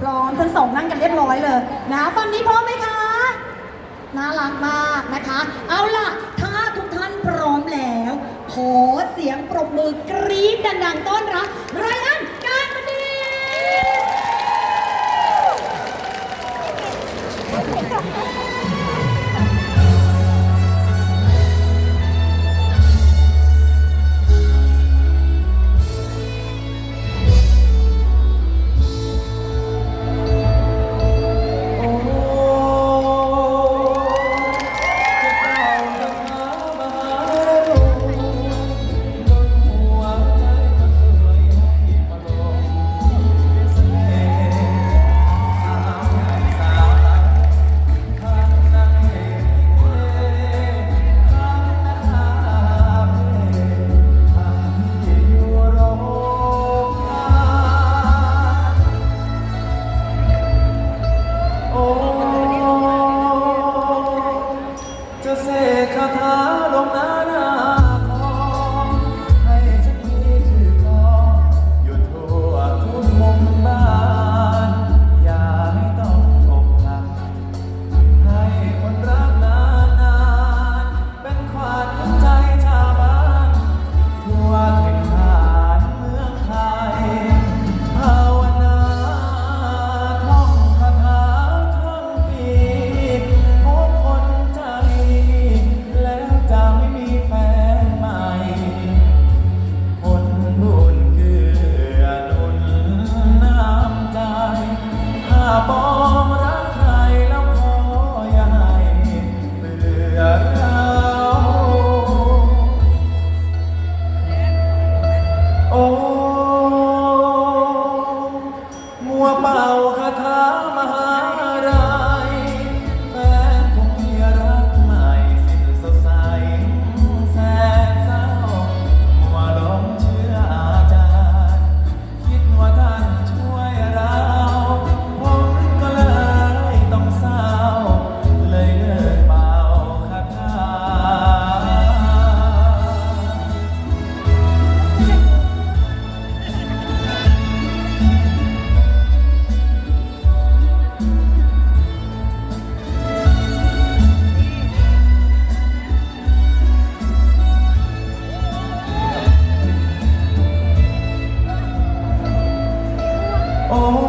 พร้อมทั้งสองนั่งกันเรียบร้อยเลยนะฝั่งนี้พร้อมไหมคะน่ารักมากนะคะ เอาล่ะ ถ้าทุกท่านพร้อมแล้ว ขอเสียงปรบมือกรี๊ดดังๆต้อนรับไรอันการบันดี my mom. Oh.